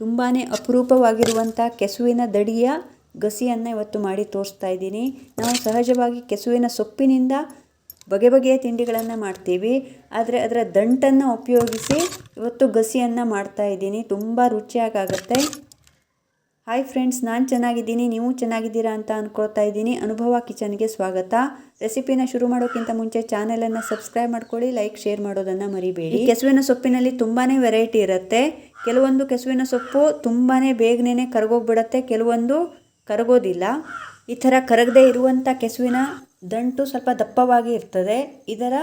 ತುಂಬಾ ಅಪರೂಪವಾಗಿರುವಂಥ ಕೆಸುವಿನ ದಡಿಯ ಗಸಿಯನ್ನು ಇವತ್ತು ಮಾಡಿ ತೋರಿಸ್ತಾ ಇದ್ದೀನಿ. ನಾವು ಸಹಜವಾಗಿ ಕೆಸುವಿನ ಸೊಪ್ಪಿನಿಂದ ಬಗೆ ಬಗೆಯ ತಿಂಡಿಗಳನ್ನು ಮಾಡ್ತೀವಿ. ಆದರೆ ಅದರ ದಂಟನ್ನು ಉಪಯೋಗಿಸಿ ಇವತ್ತು ಗಸಿಯನ್ನು ಮಾಡ್ತಾ ಇದ್ದೀನಿ. ತುಂಬ ರುಚಿಯಾಗುತ್ತೆ ಹಾಯ್ ಫ್ರೆಂಡ್ಸ್ ನಾನು ಚೆನ್ನಾಗಿದ್ದೀನಿ, ನೀವು ಚೆನ್ನಾಗಿದ್ದೀರಾ ಅಂತ ಅಂದ್ಕೊಳ್ತಾ ಇದ್ದೀನಿ. ಅನುಭವ ಕಿಚನ್ಗೆ ಸ್ವಾಗತ. ರೆಸಿಪಿನ ಶುರು ಮಾಡೋಕ್ಕಿಂತ ಮುಂಚೆ ಚಾನೆಲನ್ನು ಸಬ್ಸ್ಕ್ರೈಬ್ ಮಾಡ್ಕೊಳ್ಳಿ, ಲೈಕ್, ಶೇರ್ ಮಾಡೋದನ್ನು ಮರಿಬೇಡಿ. ಕೆಸುವಿನ ಸೊಪ್ಪಿನಲ್ಲಿ ತುಂಬಾ ವೆರೈಟಿ ಇರುತ್ತೆ. ಕೆಲವೊಂದು ಕೆಸುವಿನ ಸೊಪ್ಪು ತುಂಬಾ ಬೇಗನೆ ಕರಗೋಗ್ಬಿಡತ್ತೆ, ಕೆಲವೊಂದು ಕರಗೋದಿಲ್ಲ. ಈ ಥರ ಕರಗದೆ ಇರುವಂಥ ಕೆಸುವಿನ ದಂಟು ಸ್ವಲ್ಪ ದಪ್ಪವಾಗಿ ಇರ್ತದೆ. ಇದರ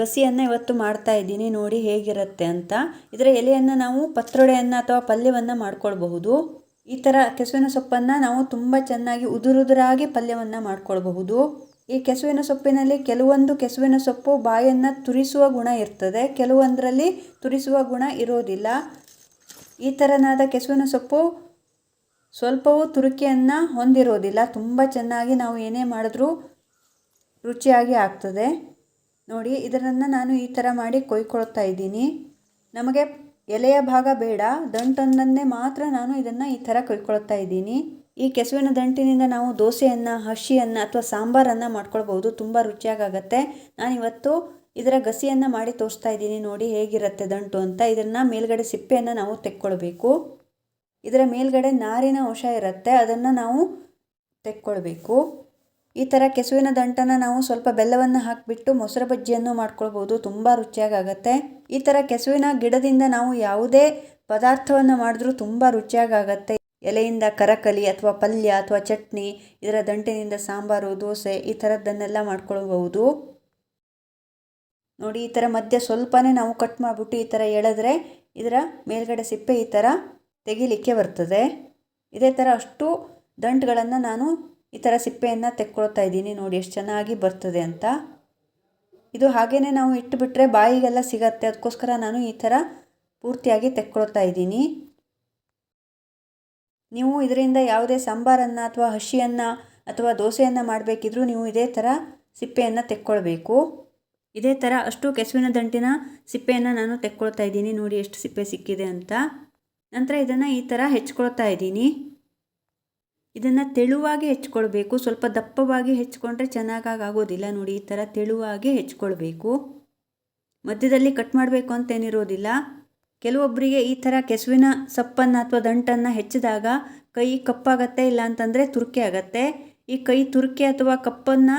ಗಸಿಯನ್ನು ಇವತ್ತು ಮಾಡ್ತಾ ಇದ್ದೀನಿ, ನೋಡಿ ಹೇಗಿರುತ್ತೆ ಅಂತ. ಇದರ ಎಲೆಯನ್ನು ನಾವು ಪತ್ರೊಡೆಯನ್ನು ಅಥವಾ ಪಲ್ಯವನ್ನು ಮಾಡ್ಕೊಳ್ಬಹುದು. ಈ ಥರ ಕೆಸುವಿನ ಸೊಪ್ಪನ್ನು ನಾವು ತುಂಬ ಚೆನ್ನಾಗಿ ಉದುರುದುರಾಗಿ ಪಲ್ಯವನ್ನು ಮಾಡ್ಕೊಳ್ಬಹುದು. ಈ ಕೆಸುವಿನ ಸೊಪ್ಪಿನಲ್ಲಿ ಕೆಲವೊಂದು ಕೆಸುವಿನ ಸೊಪ್ಪು ಬಾಯನ್ನು ತುರಿಸುವ ಗುಣ ಇರ್ತದೆ. ಕೆಲವೊಂದರಲ್ಲಿ ತುರಿಸುವ ಗುಣ ಇರೋದಿಲ್ಲ. ಈ ಥರನಾದ ಕೆಸುವಿನ ಸೊಪ್ಪು ಸ್ವಲ್ಪವೂ ತುರುಕಿಯನ್ನು ಹೊಂದಿರೋದಿಲ್ಲ. ತುಂಬ ಚೆನ್ನಾಗಿ ನಾವು ಏನೇ ಮಾಡಿದ್ರೂ ರುಚಿಯಾಗಿ ಆಗ್ತದೆ. ನೋಡಿ, ಇದರನ್ನು ನಾನು ಈ ಥರ ಮಾಡಿ ಕೊಯ್ಕೊಳ್ತಾ ಇದ್ದೀನಿ. ನಮಗೆ ಎಲೆಯ ಭಾಗ ಬೇಡ ದಂಟೊಂದನ್ನೇ ಮಾತ್ರ ನಾನು ಇದನ್ನು ಈ ಥರ ಕೈಕೊಳ್ತಾ ಇದ್ದೀನಿ. ಈ ಕೆಸುವಿನ ದಂಟಿನಿಂದ ನಾವು ದೋಸೆಯನ್ನು ಹಸಿಯನ್ನು ಅಥವಾ ಸಾಂಬಾರನ್ನು ಮಾಡ್ಕೊಳ್ಬೋದು ತುಂಬ ರುಚಿಯಾಗತ್ತೆ ನಾನಿವತ್ತು ಇದರ ಗಸಿಯನ್ನು ಮಾಡಿ ತೋರಿಸ್ತಾ ಇದ್ದೀನಿ, ನೋಡಿ ಹೇಗಿರುತ್ತೆ ದಂಟು ಅಂತ. ಇದನ್ನು ಮೇಲ್ಗಡೆ ಸಿಪ್ಪೆಯನ್ನು ನಾವು ತೆಕ್ಕೊಳ್ಬೇಕು. ಇದರ ಮೇಲ್ಗಡೆ ನಾರಿನ ಅಂಶ ಇರುತ್ತೆ, ಅದನ್ನು ನಾವು ತೆಕ್ಕೊಳ್ಬೇಕು. ಈ ಥರ ಕೆಸುವಿನ ದಂಟನ್ನು ನಾವು ಸ್ವಲ್ಪ ಬೆಲ್ಲವನ್ನು ಹಾಕಿಬಿಟ್ಟು ಮೊಸರು ಬಜ್ಜಿಯನ್ನು ಮಾಡ್ಕೊಳ್ಬೋದು. ತುಂಬ ರುಚಿಯಾಗತ್ತೆ ಈ ಥರ ಕೆಸುವಿನ ಗಿಡದಿಂದ ನಾವು ಯಾವುದೇ ಪದಾರ್ಥವನ್ನು ಮಾಡಿದ್ರೂ ತುಂಬ ರುಚಿಯಾಗತ್ತೆ ಎಲೆಯಿಂದ ಕರಕಲಿ ಅಥವಾ ಪಲ್ಯ ಅಥವಾ ಚಟ್ನಿ, ಇದರ ದಂಟಿನಿಂದ ಸಾಂಬಾರು, ದೋಸೆ ಈ ಥರದ್ದನ್ನೆಲ್ಲ ಮಾಡ್ಕೊಳ್ಬಹುದು. ನೋಡಿ, ಈ ಥರ ಮಧ್ಯೆ ಸ್ವಲ್ಪನೇ ನಾವು ಕಟ್ ಮಾಡಿಬಿಟ್ಟು ಈ ಥರ ಎಳೆದ್ರೆ ಇದರ ಮೇಲ್ಗಡೆ ಸಿಪ್ಪೆ ಈ ಥರ ತೆಗಿಲಿಕ್ಕೆ ಬರ್ತದೆ. ಇದೇ ಥರ ಅಷ್ಟು ದಂಟುಗಳನ್ನು ನಾನು ಈ ಥರ ಸಿಪ್ಪೆಯನ್ನು ತೆಕ್ಕೊಳ್ತಾ ಇದ್ದೀನಿ. ನೋಡಿ ಎಷ್ಟು ಚೆನ್ನಾಗಿ ಬರ್ತದೆ ಅಂತ. ಇದು ಹಾಗೇ ನಾವು ಇಟ್ಟುಬಿಟ್ರೆ ಬಾಯಿಗೆಲ್ಲ ಸಿಗತ್ತೆ. ಅದಕ್ಕೋಸ್ಕರ ನಾನು ಈ ಥರ ಪೂರ್ತಿಯಾಗಿ ತೆಕ್ಕೊಳ್ತಾ ಇದ್ದೀನಿ. ನೀವು ಇದರಿಂದ ಯಾವುದೇ ಸಾಂಬಾರನ್ನು ಅಥವಾ ಹಸಿಯನ್ನು ಅಥವಾ ದೋಸೆಯನ್ನು ಮಾಡಬೇಕಿದ್ರೂ ನೀವು ಇದೇ ಥರ ಸಿಪ್ಪೆಯನ್ನು ತೆಕ್ಕೊಳ್ಬೇಕು. ಇದೇ ಥರ ಅಷ್ಟು ಕೆಸುವಿನ ದಂಟಿನ ಸಿಪ್ಪೆಯನ್ನು ನಾನು ತೆಕ್ಕೊಳ್ತಾ ಇದ್ದೀನಿ. ನೋಡಿ ಎಷ್ಟು ಸಿಪ್ಪೆ ಸಿಕ್ಕಿದೆ ಅಂತ. ನಂತರ ಇದನ್ನು ಈ ಥರ ಹೆಚ್ಕೊಳ್ತಾ ಇದ್ದೀನಿ. ಇದನ್ನು ತೆಳುವಾಗಿ ಹೆಚ್ಕೊಳ್ಬೇಕು. ಸ್ವಲ್ಪ ದಪ್ಪವಾಗಿ ಹೆಚ್ಕೊಂಡ್ರೆ ಚೆನ್ನಾಗಾಗಿ ಆಗೋದಿಲ್ಲ ನೋಡಿ, ಈ ಥರ ತೆಳುವಾಗಿ ಹೆಚ್ಕೊಳ್ಬೇಕು. ಮಧ್ಯದಲ್ಲಿ ಕಟ್ ಮಾಡಬೇಕು ಅಂತೇನಿರೋದಿಲ್ಲ ಕೆಲವೊಬ್ಬರಿಗೆ ಈ ಥರ ಕೆಸುವಿನ ಸಪ್ಪನ್ನು ಅಥವಾ ದಂಟನ್ನು ಹೆಚ್ಚಿದಾಗ ಕೈ ಕಪ್ಪಾಗತ್ತೆ, ಇಲ್ಲ ಅಂತಂದರೆ ತುರ್ಕೆ ಆಗತ್ತೆ. ಈ ಕೈ ತುರ್ಕೆ ಅಥವಾ ಕಪ್ಪನ್ನು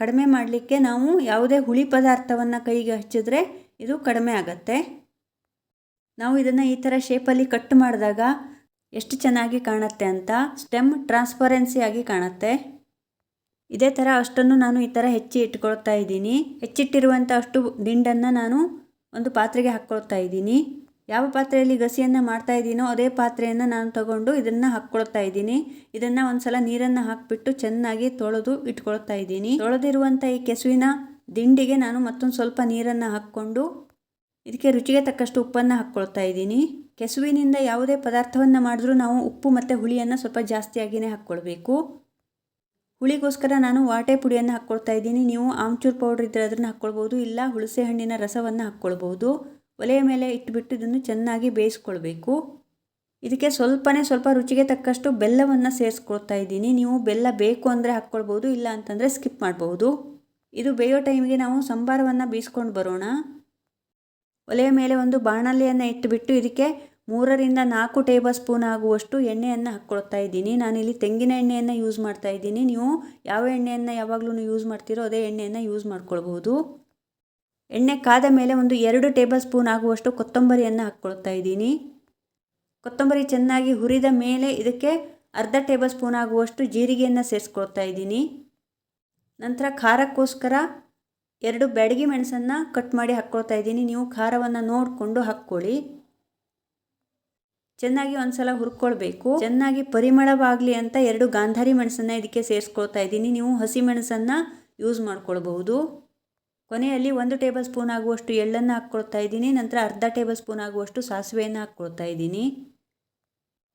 ಕಡಿಮೆ ಮಾಡಲಿಕ್ಕೆ ನಾವು ಯಾವುದೇ ಹುಳಿ ಪದಾರ್ಥವನ್ನು ಕೈಗೆ ಹಚ್ಚಿದ್ರೆ ಇದು ಕಡಿಮೆ ಆಗತ್ತೆ. ನಾವು ಇದನ್ನು ಈ ಥರ ಶೇಪಲ್ಲಿ ಕಟ್ ಮಾಡಿದಾಗ ಎಷ್ಟು ಚೆನ್ನಾಗಿ ಕಾಣುತ್ತೆ ಅಂತ ಸ್ಟೆಮ್ ಟ್ರಾನ್ಸ್ಪರೆನ್ಸಿಯಾಗಿ ಕಾಣುತ್ತೆ. ಇದೇ ಥರ ಅಷ್ಟನ್ನು ನಾನು ಈ ಥರ ಹೆಚ್ಚಿ ಇಟ್ಕೊಳ್ತಾ ಇದ್ದೀನಿ. ಹೆಚ್ಚಿಟ್ಟಿರುವಂಥ ಅಷ್ಟು ದಿಂಡನ್ನು ನಾನು ಒಂದು ಪಾತ್ರೆಗೆ ಹಾಕ್ಕೊಳ್ತಾ ಇದ್ದೀನಿ. ಯಾವ ಪಾತ್ರೆಯಲ್ಲಿ ಗಸಿಯನ್ನು ಮಾಡ್ತಾ ಇದ್ದೀನೋ ಅದೇ ಪಾತ್ರೆಯನ್ನು ನಾನು ತಗೊಂಡು ಇದನ್ನು ಹಾಕ್ಕೊಳ್ತಾ ಇದ್ದೀನಿ. ಇದನ್ನು ಒಂದು ಸಲ ನೀರನ್ನು ಹಾಕಿಬಿಟ್ಟು ಚೆನ್ನಾಗಿ ತೊಳೆದು ಇಟ್ಕೊಳ್ತಾ ಇದ್ದೀನಿ. ತೊಳೆದಿರುವಂಥ ಈ ಕೆಸುವಿನ ದಿಂಡಿಗೆ ನಾನು ಮತ್ತೊಂದು ಸ್ವಲ್ಪ ನೀರನ್ನು ಹಾಕ್ಕೊಂಡು ಇದಕ್ಕೆ ರುಚಿಗೆ ತಕ್ಕಷ್ಟು ಉಪ್ಪನ್ನು ಹಾಕ್ಕೊಳ್ತಾ ಇದ್ದೀನಿ. ಕೆಸುವಿನಿಂದ ಯಾವುದೇ ಪದಾರ್ಥವನ್ನು ಮಾಡಿದ್ರೂ ನಾವು ಉಪ್ಪು ಮತ್ತು ಹುಳಿಯನ್ನು ಸ್ವಲ್ಪ ಜಾಸ್ತಿಯಾಗಿಯೇ ಹಾಕ್ಕೊಳ್ಬೇಕು. ಹುಳಿಗೋಸ್ಕರ ನಾನು ವಾಟೆ ಪುಡಿಯನ್ನು ಹಾಕ್ಕೊಳ್ತಾ ಇದ್ದೀನಿ. ನೀವು ಆಮ್ಚೂರ್ ಪೌಡ್ರ್ ಇದ್ದರೆ ಅದನ್ನು ಹಾಕ್ಕೊಳ್ಬೋದು, ಇಲ್ಲ ಹುಳಸೆ ಹಣ್ಣಿನ ರಸವನ್ನು ಹಾಕ್ಕೊಳ್ಬೋದು. ಒಲೆಯ ಮೇಲೆ ಇಟ್ಟುಬಿಟ್ಟು ಇದನ್ನು ಚೆನ್ನಾಗಿ ಬೇಯಿಸ್ಕೊಳ್ಬೇಕು. ಇದಕ್ಕೆ ಸ್ವಲ್ಪನೇ ಸ್ವಲ್ಪ ರುಚಿಗೆ ತಕ್ಕಷ್ಟು ಬೆಲ್ಲವನ್ನು ಸೇರಿಸ್ಕೊಳ್ತಾ ಇದ್ದೀನಿ. ನೀವು ಬೆಲ್ಲ ಬೇಕು ಅಂದರೆ ಹಾಕ್ಕೊಳ್ಬೋದು, ಇಲ್ಲ ಅಂತಂದರೆ ಸ್ಕಿಪ್ ಮಾಡ್ಬೋದು. ಇದು ಬೇಯೋ ಟೈಮಿಗೆ ನಾವು ಸಂಬಾರವನ್ನು ಬೀಸ್ಕೊಂಡು ಬರೋಣ. ಒಲೆಯ ಮೇಲೆ ಒಂದು ಬಾಣಲೆಯನ್ನು ಇಟ್ಟುಬಿಟ್ಟು ಇದಕ್ಕೆ ಮೂರರಿಂದ ನಾಲ್ಕು ಟೇಬಲ್ ಸ್ಪೂನ್ ಆಗುವಷ್ಟು ಎಣ್ಣೆಯನ್ನು ಹಾಕ್ಕೊಳ್ತಾ ಇದ್ದೀನಿ. ನಾನಿಲ್ಲಿ ತೆಂಗಿನ ಎಣ್ಣೆಯನ್ನು ಯೂಸ್ ಮಾಡ್ತಾ ಇದ್ದೀನಿ. ನೀವು ಯಾವ ಎಣ್ಣೆಯನ್ನು ಯಾವಾಗಲೂ ಯೂಸ್ ಮಾಡ್ತೀರೋ ಅದೇ ಎಣ್ಣೆಯನ್ನು ಯೂಸ್ ಮಾಡ್ಕೊಳ್ಬೋದು ಎಣ್ಣೆ ಕಾದ ಮೇಲೆ ಒಂದು ಎರಡು ಟೇಬಲ್ ಸ್ಪೂನ್ ಆಗುವಷ್ಟು ಕೊತ್ತಂಬರಿಯನ್ನು ಹಾಕ್ಕೊಳ್ತಾ ಇದ್ದೀನಿ. ಕೊತ್ತಂಬರಿ ಚೆನ್ನಾಗಿ ಹುರಿದ ಮೇಲೆ ಇದಕ್ಕೆ ಅರ್ಧ ಟೇಬಲ್ ಸ್ಪೂನ್ ಆಗುವಷ್ಟು ಜೀರಿಗೆಯನ್ನು ಸೇರಿಸ್ಕೊಳ್ತಾ ಇದ್ದೀನಿ. ನಂತರ ಖಾರಕ್ಕೋಸ್ಕರ ಎರಡು ಬ್ಯಾಡಗಿ ಮೆಣಸನ್ನು ಕಟ್ ಮಾಡಿ ಹಾಕ್ಕೊಳ್ತಾ ಇದ್ದೀನಿ. ನೀವು ಖಾರವನ್ನು ನೋಡಿಕೊಂಡು ಹಾಕ್ಕೊಳ್ಳಿ. ಚೆನ್ನಾಗಿ ಒಂದ್ಸಲ ಹುರ್ಕೊಳ್ಬೇಕು. ಚೆನ್ನಾಗಿ ಪರಿಮಳವಾಗಲಿ ಅಂತ ಎರಡು ಗಾಂಧಾರಿ ಮೆಣಸನ್ನು ಇದಕ್ಕೆ ಸೇರಿಸ್ಕೊಳ್ತಾ ಇದ್ದೀನಿ. ನೀವು ಹಸಿ ಮೆಣಸನ್ನು ಯೂಸ್ ಮಾಡ್ಕೊಳ್ಬಹುದು. ಕೊನೆಯಲ್ಲಿ ಒಂದು ಟೇಬಲ್ ಸ್ಪೂನ್ ಆಗುವಷ್ಟು ಎಳ್ಳನ್ನು ಹಾಕ್ಕೊಳ್ತಾ ಇದ್ದೀನಿ. ನಂತರ ಅರ್ಧ ಟೇಬಲ್ ಸ್ಪೂನ್ ಆಗುವಷ್ಟು ಸಾಸಿವೆಯನ್ನು ಹಾಕ್ಕೊಳ್ತಾ ಇದ್ದೀನಿ.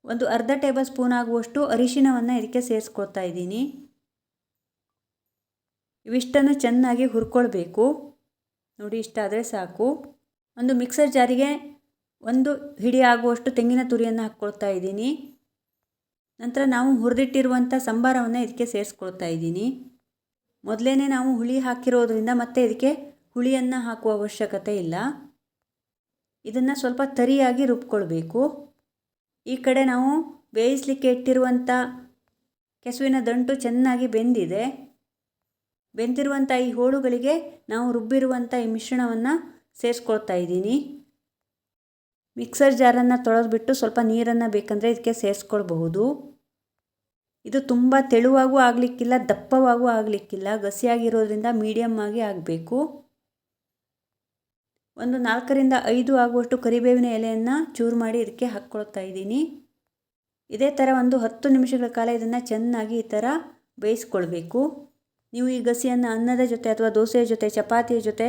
ಒಂದು ಅರ್ಧ ಟೇಬಲ್ ಸ್ಪೂನ್ ಆಗುವಷ್ಟು ಅರಿಶಿನವನ್ನು ಇದಕ್ಕೆ ಸೇರಿಸ್ಕೊಳ್ತಾ ಇದ್ದೀನಿ. ಇವಿಷ್ಟನ್ನು ಚೆನ್ನಾಗಿ ಹುರ್ಕೊಳ್ಬೇಕು. ನೋಡಿ ಇಷ್ಟಾದರೆ ಸಾಕು. ಒಂದು ಮಿಕ್ಸರ್ ಜಾರಿಗೆ ಒಂದು ಹಿಡಿ ಆಗುವಷ್ಟು ತೆಂಗಿನ ತುರಿಯನ್ನು ಹಾಕ್ಕೊಳ್ತಾ ಇದ್ದೀನಿ. ನಂತರ ನಾವು ಹುರಿದಿಟ್ಟಿರುವಂಥ ಸಂಬಾರವನ್ನು ಇದಕ್ಕೆ ಸೇರಿಸ್ಕೊಳ್ತಾ ಇದ್ದೀನಿ. ಮೊದಲೇ ನಾವು ಹುಳಿ ಹಾಕಿರೋದ್ರಿಂದ ಮತ್ತೆ ಇದಕ್ಕೆ ಹುಳಿಯನ್ನು ಹಾಕುವ ಅವಶ್ಯಕತೆ ಇಲ್ಲ. ಇದನ್ನು ಸ್ವಲ್ಪ ತರಿಯಾಗಿ ರುಬ್ಕೊಳ್ಬೇಕು. ಈ ಕಡೆ ನಾವು ಬೇಯಿಸಲಿಕ್ಕೆ ಇಟ್ಟಿರುವಂಥ ಕೆಸುವಿನ ದಂಟು ಚೆನ್ನಾಗಿ ಬೆಂದಿದೆ. ಬೆಂದಿರುವಂಥ ಈ ಹೋಳುಗಳಿಗೆ ನಾವು ರುಬ್ಬಿರುವಂಥ ಈ ಮಿಶ್ರಣವನ್ನು ಸೇರಿಸ್ಕೊಳ್ತಾ ಇದ್ದೀನಿ. ಮಿಕ್ಸರ್ ಜಾರನ್ನು ತೊಳೆದ್ಬಿಟ್ಟು ಸ್ವಲ್ಪ ನೀರನ್ನು ಬೇಕಂದರೆ ಇದಕ್ಕೆ ಸೇರಿಸ್ಕೊಳ್ಬಹುದು. ಇದು ತುಂಬ ತೆಳುವಾಗೂ ಆಗಲಿಕ್ಕಿಲ್ಲ, ದಪ್ಪವಾಗೂ ಆಗಲಿಕ್ಕಿಲ್ಲ, ಗಸಿಯಾಗಿರೋದ್ರಿಂದ ಮೀಡಿಯಮ್ ಆಗಿ ಆಗಬೇಕು. ಒಂದು ನಾಲ್ಕರಿಂದ ಐದು ಆಗುವಷ್ಟು ಕರಿಬೇವಿನ ಎಲೆಯನ್ನು ಚೂರು ಮಾಡಿ ಇದಕ್ಕೆ ಹಾಕ್ಕೊಳ್ತಾ ಇದ್ದೀನಿ. ಇದೇ ಥರ ಒಂದು ಹತ್ತು ನಿಮಿಷಗಳ ಕಾಲ ಇದನ್ನು ಚೆನ್ನಾಗಿ ಈ ಥರ ಬೇಯಿಸ್ಕೊಳ್ಬೇಕು. ನೀವು ಈ ಗಸಿಯನ್ನು ಅನ್ನದ ಜೊತೆ ಅಥವಾ ದೋಸೆಯ ಜೊತೆ, ಚಪಾತಿಯ ಜೊತೆ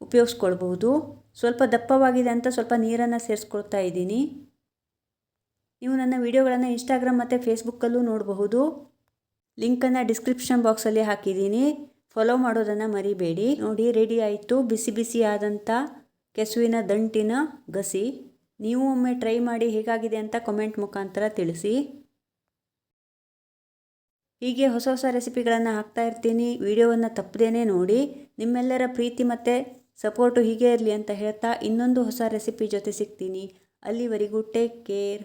ಉಪಯೋಗಿಸ್ಕೊಳ್ಬಹುದು. ಸ್ವಲ್ಪ ದಪ್ಪವಾಗಿದೆ ಅಂತ ಸ್ವಲ್ಪ ನೀರನ್ನು ಸೇರಿಸ್ಕೊಳ್ತಾ ಇದ್ದೀನಿ. ನೀವು ನನ್ನ ವಿಡಿಯೋಗಳನ್ನು ಇನ್ಸ್ಟಾಗ್ರಾಮ್ ಮತ್ತು ಫೇಸ್ಬುಕ್ಕಲ್ಲೂ ನೋಡಬಹುದು. ಲಿಂಕನ್ನು ಡಿಸ್ಕ್ರಿಪ್ಷನ್ ಬಾಕ್ಸಲ್ಲಿ ಹಾಕಿದ್ದೀನಿ. ಫಾಲೋ ಮಾಡೋದನ್ನು ಮರಿಬೇಡಿ. ನೋಡಿ ರೆಡಿ ಆಯಿತು. ಬಿಸಿ ಬಿಸಿ ಆದಂಥ ಕೆಸುವಿನ ದಂಟಿನ ಗಸಿ. ನೀವು ಒಮ್ಮೆ ಟ್ರೈ ಮಾಡಿ ಹೇಗಾಗಿದೆ ಅಂತ ಕಮೆಂಟ್ ಮುಖಾಂತರ ತಿಳಿಸಿ. ಹೀಗೆ ಹೊಸ ಹೊಸ ರೆಸಿಪಿಗಳನ್ನು ಹಾಕ್ತಾ ಇರ್ತೀನಿ. ವಿಡಿಯೋವನ್ನು ತಪ್ಪದೇನೆ ನೋಡಿ. ನಿಮ್ಮೆಲ್ಲರ ಪ್ರೀತಿ ಮತ್ತು ಸಪೋರ್ಟು ಹೀಗೆ ಇರಲಿ ಅಂತ ಹೇಳ್ತಾ ಇನ್ನೊಂದು ಹೊಸ ರೆಸಿಪಿ ಜೊತೆ ಸಿಗ್ತೀನಿ. ಅಲ್ಲಿವರೆಗೂ ಟೇಕ್ ಕೇರ್